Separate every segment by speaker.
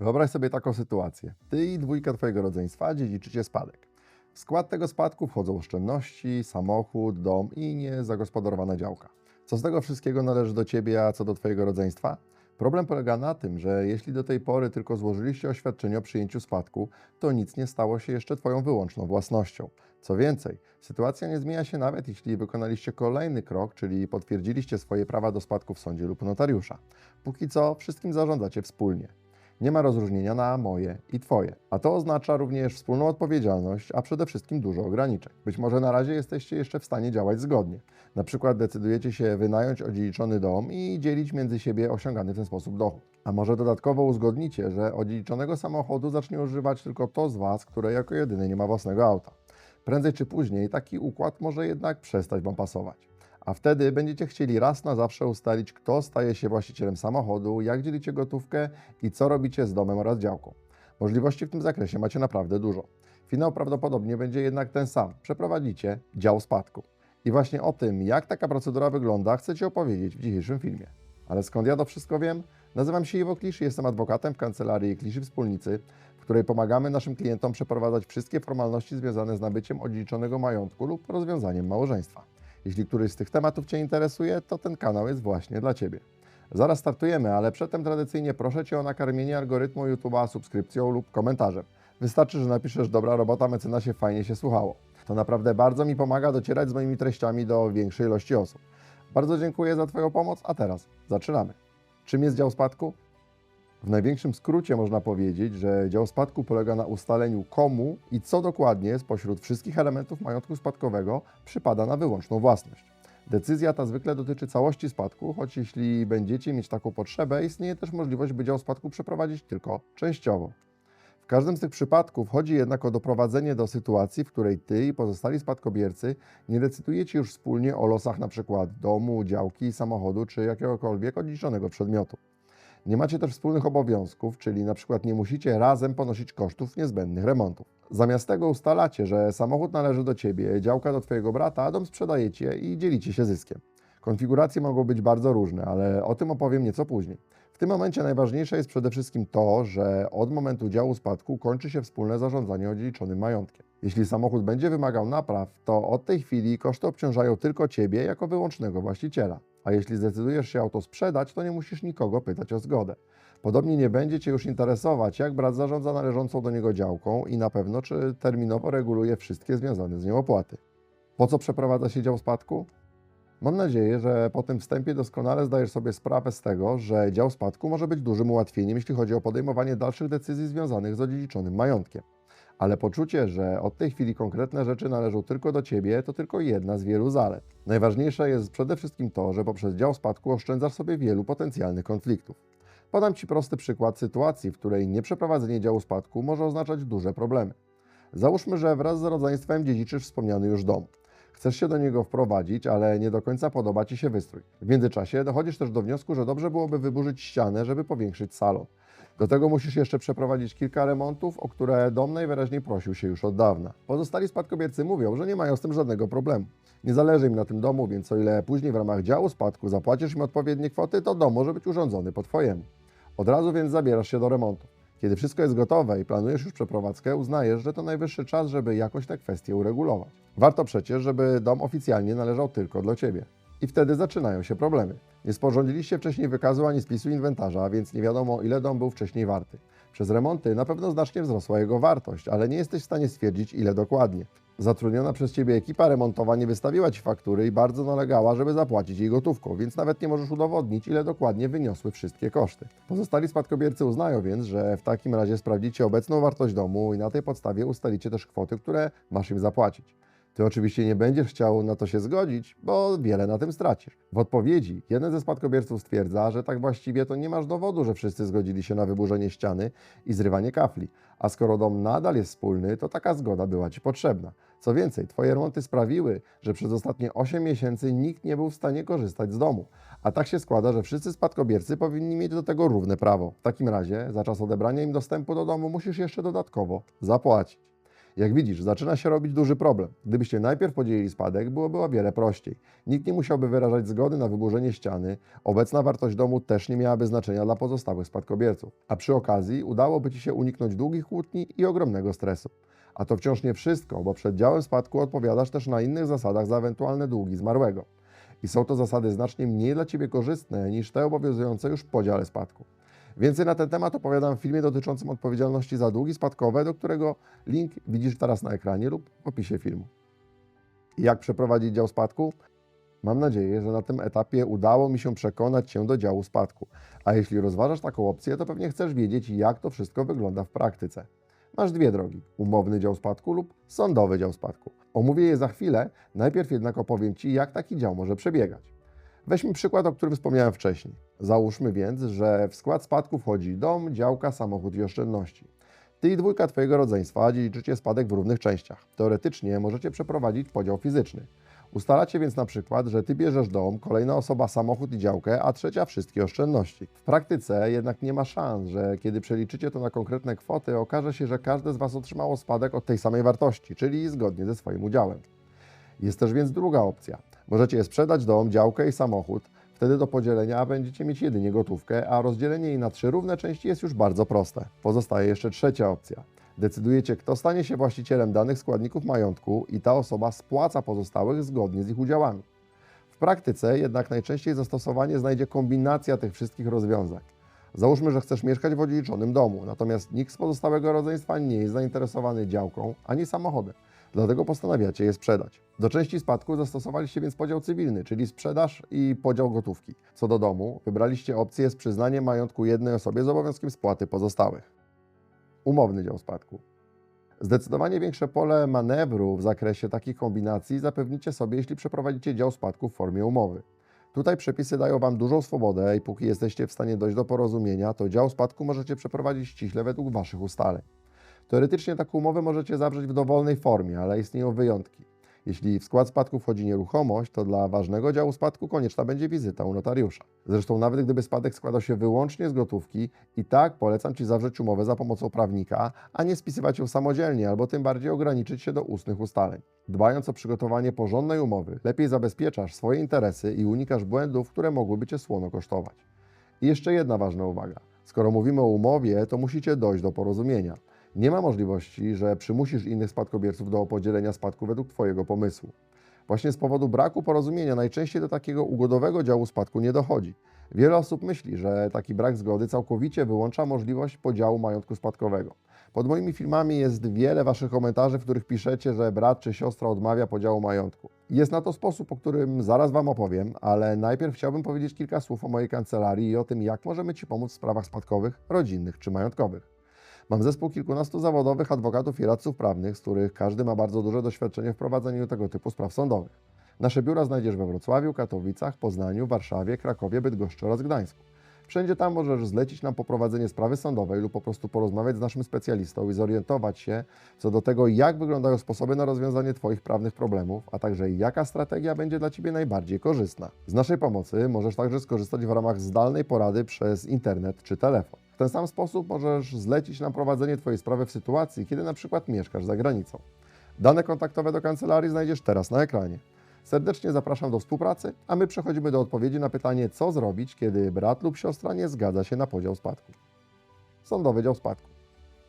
Speaker 1: Wyobraź sobie taką sytuację. Ty i dwójka twojego rodzeństwa dziedziczycie spadek. W skład tego spadku wchodzą oszczędności, samochód, dom i niezagospodarowana działka. Co z tego wszystkiego należy do ciebie, a co do twojego rodzeństwa? Problem polega na tym, że jeśli do tej pory tylko złożyliście oświadczenie o przyjęciu spadku, to nic nie stało się jeszcze twoją wyłączną własnością. Co więcej, sytuacja nie zmienia się nawet jeśli wykonaliście kolejny krok, czyli potwierdziliście swoje prawa do spadku w sądzie lub notariusza. Póki co wszystkim zarządzacie wspólnie. Nie ma rozróżnienia na moje i twoje. A to oznacza również wspólną odpowiedzialność, a przede wszystkim dużo ograniczeń. Być może na razie jesteście jeszcze w stanie działać zgodnie. Na przykład decydujecie się wynająć odziedziczony dom i dzielić między siebie osiągany w ten sposób dochód. A może dodatkowo uzgodnicie, że odziedziczonego samochodu zacznie używać tylko to z Was, które jako jedyny nie ma własnego auta. Prędzej czy później taki układ może jednak przestać Wam pasować. A wtedy będziecie chcieli raz na zawsze ustalić, kto staje się właścicielem samochodu, jak dzielicie gotówkę i co robicie z domem oraz działką. Możliwości w tym zakresie macie naprawdę dużo. Finał prawdopodobnie będzie jednak ten sam. Przeprowadzicie dział spadku. I właśnie o tym, jak taka procedura wygląda, chcę Ci opowiedzieć w dzisiejszym filmie. Ale skąd ja to wszystko wiem? Nazywam się Iwo Klisz i jestem adwokatem w kancelarii Klisz i Wspólnicy, w której pomagamy naszym klientom przeprowadzać wszystkie formalności związane z nabyciem odziedziczonego majątku lub rozwiązaniem małżeństwa. Jeśli któryś z tych tematów Cię interesuje, to ten kanał jest właśnie dla Ciebie. Zaraz startujemy, ale przedtem tradycyjnie proszę Cię o nakarmienie algorytmu YouTube'a subskrypcją lub komentarzem. Wystarczy, że napiszesz dobra robota mecenasie, fajnie się słuchało. To naprawdę bardzo mi pomaga docierać z moimi treściami do większej ilości osób. Bardzo dziękuję za Twoją pomoc, a teraz zaczynamy. Czym jest dział spadku? W największym skrócie można powiedzieć, że dział spadku polega na ustaleniu komu i co dokładnie spośród wszystkich elementów majątku spadkowego przypada na wyłączną własność. Decyzja ta zwykle dotyczy całości spadku, choć jeśli będziecie mieć taką potrzebę, istnieje też możliwość, by dział spadku przeprowadzić tylko częściowo. W każdym z tych przypadków chodzi jednak o doprowadzenie do sytuacji, w której ty i pozostali spadkobiercy nie decydujecie już wspólnie o losach np. domu, działki, samochodu czy jakiegokolwiek odziedziczonego przedmiotu. Nie macie też wspólnych obowiązków, czyli na przykład nie musicie razem ponosić kosztów niezbędnych remontów. Zamiast tego ustalacie, że samochód należy do Ciebie, działka do Twojego brata, a dom sprzedajecie i dzielicie się zyskiem. Konfiguracje mogą być bardzo różne, ale o tym opowiem nieco później. W tym momencie najważniejsze jest przede wszystkim to, że od momentu działu spadku kończy się wspólne zarządzanie odziedziczonym majątkiem. Jeśli samochód będzie wymagał napraw, to od tej chwili koszty obciążają tylko Ciebie jako wyłącznego właściciela. A jeśli zdecydujesz się auto sprzedać, to nie musisz nikogo pytać o zgodę. Podobnie nie będzie Cię już interesować, jak brat zarządza należącą do niego działką i na pewno czy terminowo reguluje wszystkie związane z nią opłaty. Po co przeprowadza się dział spadku? Mam nadzieję, że po tym wstępie doskonale zdajesz sobie sprawę z tego, że dział spadku może być dużym ułatwieniem, jeśli chodzi o podejmowanie dalszych decyzji związanych z odziedziczonym majątkiem. Ale poczucie, że od tej chwili konkretne rzeczy należą tylko do Ciebie, to tylko jedna z wielu zalet. Najważniejsze jest przede wszystkim to, że poprzez dział spadku oszczędzasz sobie wielu potencjalnych konfliktów. Podam Ci prosty przykład sytuacji, w której nieprzeprowadzenie działu spadku może oznaczać duże problemy. Załóżmy, że wraz z rodzeństwem dziedziczysz wspomniany już dom. Chcesz się do niego wprowadzić, ale nie do końca podoba Ci się wystrój. W międzyczasie dochodzisz też do wniosku, że dobrze byłoby wyburzyć ścianę, żeby powiększyć salon. Do tego musisz jeszcze przeprowadzić kilka remontów, o które dom najwyraźniej prosił się już od dawna. Pozostali spadkobiercy mówią, że nie mają z tym żadnego problemu. Nie zależy im na tym domu, więc o ile później w ramach działu spadku zapłacisz im odpowiednie kwoty, to dom może być urządzony po Twojemu. Od razu więc zabierasz się do remontu. Kiedy wszystko jest gotowe i planujesz już przeprowadzkę, uznajesz, że to najwyższy czas, żeby jakoś tę kwestię uregulować. Warto przecież, żeby dom oficjalnie należał tylko do Ciebie. I wtedy zaczynają się problemy. Nie sporządziliście wcześniej wykazu ani spisu inwentarza, więc nie wiadomo, ile dom był wcześniej warty. Przez remonty na pewno znacznie wzrosła jego wartość, ale nie jesteś w stanie stwierdzić, ile dokładnie. Zatrudniona przez Ciebie ekipa remontowa nie wystawiła Ci faktury i bardzo nalegała, żeby zapłacić jej gotówką, więc nawet nie możesz udowodnić, ile dokładnie wyniosły wszystkie koszty. Pozostali spadkobiercy uznają więc, że w takim razie sprawdzicie obecną wartość domu i na tej podstawie ustalicie też kwoty, które masz im zapłacić. Ty oczywiście nie będziesz chciał na to się zgodzić, bo wiele na tym stracisz. W odpowiedzi jeden ze spadkobierców stwierdza, że tak właściwie to nie masz dowodu, że wszyscy zgodzili się na wyburzenie ściany i zrywanie kafli, a skoro dom nadal jest wspólny, to taka zgoda była Ci potrzebna. Co więcej, Twoje remonty sprawiły, że przez ostatnie 8 miesięcy nikt nie był w stanie korzystać z domu. A tak się składa, że wszyscy spadkobiercy powinni mieć do tego równe prawo. W takim razie za czas odebrania im dostępu do domu musisz jeszcze dodatkowo zapłacić. Jak widzisz, zaczyna się robić duży problem. Gdybyście najpierw podzielili spadek, byłoby o wiele prościej. Nikt nie musiałby wyrażać zgody na wyburzenie ściany, obecna wartość domu też nie miałaby znaczenia dla pozostałych spadkobierców. A przy okazji udałoby Ci się uniknąć długich kłótni i ogromnego stresu. A to wciąż nie wszystko, bo przed działem spadku odpowiadasz też na innych zasadach za ewentualne długi zmarłego. I są to zasady znacznie mniej dla Ciebie korzystne niż te obowiązujące już w podziale spadku. Więcej na ten temat opowiadam w filmie dotyczącym odpowiedzialności za długi spadkowe, do którego link widzisz teraz na ekranie lub w opisie filmu. Jak przeprowadzić dział spadku? Mam nadzieję, że na tym etapie udało mi się przekonać Cię do działu spadku. A jeśli rozważasz taką opcję, to pewnie chcesz wiedzieć, jak to wszystko wygląda w praktyce. Masz dwie drogi: umowny dział spadku lub sądowy dział spadku. Omówię je za chwilę, najpierw jednak opowiem Ci, jak taki dział może przebiegać. Weźmy przykład, o którym wspomniałem wcześniej. Załóżmy więc, że w skład spadku wchodzi dom, działka, samochód i oszczędności. Ty i dwójka Twojego rodzeństwa dziedziczycie spadek w równych częściach. Teoretycznie możecie przeprowadzić podział fizyczny. Ustalacie więc na przykład, że Ty bierzesz dom, kolejna osoba samochód i działkę, a trzecia wszystkie oszczędności. W praktyce jednak nie ma szans, że kiedy przeliczycie to na konkretne kwoty, okaże się, że każde z Was otrzymało spadek od tej samej wartości, czyli zgodnie ze swoim udziałem. Jest też więc druga opcja. Możecie sprzedać dom, działkę i samochód. Wtedy do podzielenia będziecie mieć jedynie gotówkę, a rozdzielenie jej na trzy równe części jest już bardzo proste. Pozostaje jeszcze trzecia opcja. Decydujecie, kto stanie się właścicielem danych składników majątku i ta osoba spłaca pozostałych zgodnie z ich udziałami. W praktyce jednak najczęściej zastosowanie znajdzie kombinacja tych wszystkich rozwiązań. Załóżmy, że chcesz mieszkać w odziedziczonym domu, natomiast nikt z pozostałego rodzeństwa nie jest zainteresowany działką ani samochodem. Dlatego postanawiacie je sprzedać. Do części spadku zastosowaliście więc podział cywilny, czyli sprzedaż i podział gotówki. Co do domu, wybraliście opcję z przyznaniem majątku jednej osobie z obowiązkiem spłaty pozostałych. Umowny dział spadku. Zdecydowanie większe pole manewru w zakresie takich kombinacji zapewnicie sobie, jeśli przeprowadzicie dział spadku w formie umowy. Tutaj przepisy dają Wam dużą swobodę i póki jesteście w stanie dojść do porozumienia, to dział spadku możecie przeprowadzić ściśle według Waszych ustaleń. Teoretycznie taką umowę możecie zawrzeć w dowolnej formie, ale istnieją wyjątki. Jeśli w skład spadku wchodzi nieruchomość, to dla ważnego działu spadku konieczna będzie wizyta u notariusza. Zresztą nawet gdyby spadek składał się wyłącznie z gotówki, i tak polecam Ci zawrzeć umowę za pomocą prawnika, a nie spisywać ją samodzielnie, albo tym bardziej ograniczyć się do ustnych ustaleń. Dbając o przygotowanie porządnej umowy, lepiej zabezpieczasz swoje interesy i unikasz błędów, które mogłyby Cię słono kosztować. I jeszcze jedna ważna uwaga. Skoro mówimy o umowie, to musicie dojść do porozumienia. Nie ma możliwości, że przymusisz innych spadkobierców do podzielenia spadku według Twojego pomysłu. Właśnie z powodu braku porozumienia najczęściej do takiego ugodowego działu spadku nie dochodzi. Wiele osób myśli, że taki brak zgody całkowicie wyłącza możliwość podziału majątku spadkowego. Pod moimi filmami jest wiele Waszych komentarzy, w których piszecie, że brat czy siostra odmawia podziału majątku. Jest na to sposób, o którym zaraz Wam opowiem, ale najpierw chciałbym powiedzieć kilka słów o mojej kancelarii i o tym, jak możemy Ci pomóc w sprawach spadkowych, rodzinnych czy majątkowych. Mam zespół kilkunastu zawodowych adwokatów i radców prawnych, z których każdy ma bardzo duże doświadczenie w prowadzeniu tego typu spraw sądowych. Nasze biura znajdziesz we Wrocławiu, Katowicach, Poznaniu, Warszawie, Krakowie, Bydgoszczy oraz Gdańsku. Wszędzie tam możesz zlecić nam poprowadzenie sprawy sądowej lub po prostu porozmawiać z naszym specjalistą i zorientować się co do tego, jak wyglądają sposoby na rozwiązanie Twoich prawnych problemów, a także jaka strategia będzie dla Ciebie najbardziej korzystna. Z naszej pomocy możesz także skorzystać w ramach zdalnej porady przez internet czy telefon. W ten sam sposób możesz zlecić nam prowadzenie Twojej sprawy w sytuacji, kiedy na przykład mieszkasz za granicą. Dane kontaktowe do kancelarii znajdziesz teraz na ekranie. Serdecznie zapraszam do współpracy, a my przechodzimy do odpowiedzi na pytanie, co zrobić, kiedy brat lub siostra nie zgadza się na podział spadku. Sądowy dział spadku.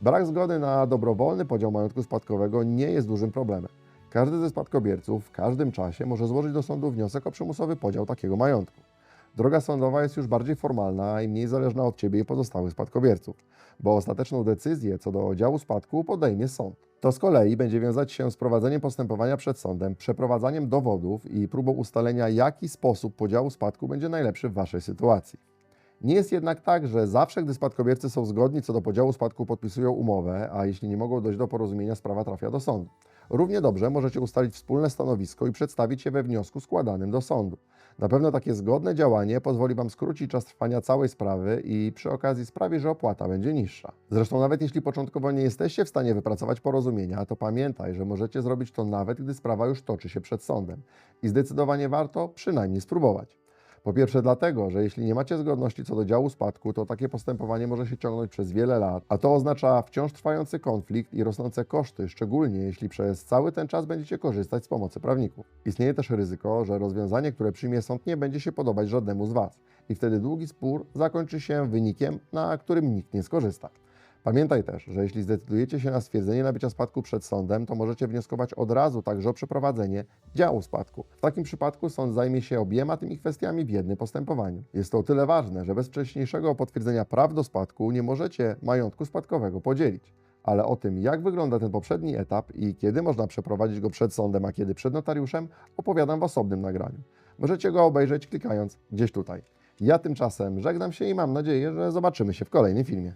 Speaker 1: Brak zgody na dobrowolny podział majątku spadkowego nie jest dużym problemem. Każdy ze spadkobierców w każdym czasie może złożyć do sądu wniosek o przymusowy podział takiego majątku. Droga sądowa jest już bardziej formalna i mniej zależna od Ciebie i pozostałych spadkobierców, bo ostateczną decyzję co do działu spadku podejmie sąd. To z kolei będzie wiązać się z prowadzeniem postępowania przed sądem, przeprowadzaniem dowodów i próbą ustalenia, jaki sposób podziału spadku będzie najlepszy w Waszej sytuacji. Nie jest jednak tak, że zawsze, gdy spadkobiercy są zgodni co do podziału spadku, podpisują umowę, a jeśli nie mogą dojść do porozumienia, sprawa trafia do sądu. Równie dobrze możecie ustalić wspólne stanowisko i przedstawić je we wniosku składanym do sądu. Na pewno takie zgodne działanie pozwoli Wam skrócić czas trwania całej sprawy i przy okazji sprawi, że opłata będzie niższa. Zresztą nawet jeśli początkowo nie jesteście w stanie wypracować porozumienia, to pamiętaj, że możecie zrobić to nawet, gdy sprawa już toczy się przed sądem. I zdecydowanie warto przynajmniej spróbować. Po pierwsze dlatego, że jeśli nie macie zgodności co do działu spadku, to takie postępowanie może się ciągnąć przez wiele lat, a to oznacza wciąż trwający konflikt i rosnące koszty, szczególnie jeśli przez cały ten czas będziecie korzystać z pomocy prawników. Istnieje też ryzyko, że rozwiązanie, które przyjmie sąd, nie będzie się podobać żadnemu z Was i wtedy długi spór zakończy się wynikiem, na którym nikt nie skorzysta. Pamiętaj też, że jeśli zdecydujecie się na stwierdzenie nabycia spadku przed sądem, to możecie wnioskować od razu także o przeprowadzenie działu spadku. W takim przypadku sąd zajmie się obiema tymi kwestiami w jednym postępowaniu. Jest to o tyle ważne, że bez wcześniejszego potwierdzenia praw do spadku nie możecie majątku spadkowego podzielić. Ale o tym, jak wygląda ten poprzedni etap i kiedy można przeprowadzić go przed sądem, a kiedy przed notariuszem, opowiadam w osobnym nagraniu. Możecie go obejrzeć klikając gdzieś tutaj. Ja tymczasem żegnam się i mam nadzieję, że zobaczymy się w kolejnym filmie.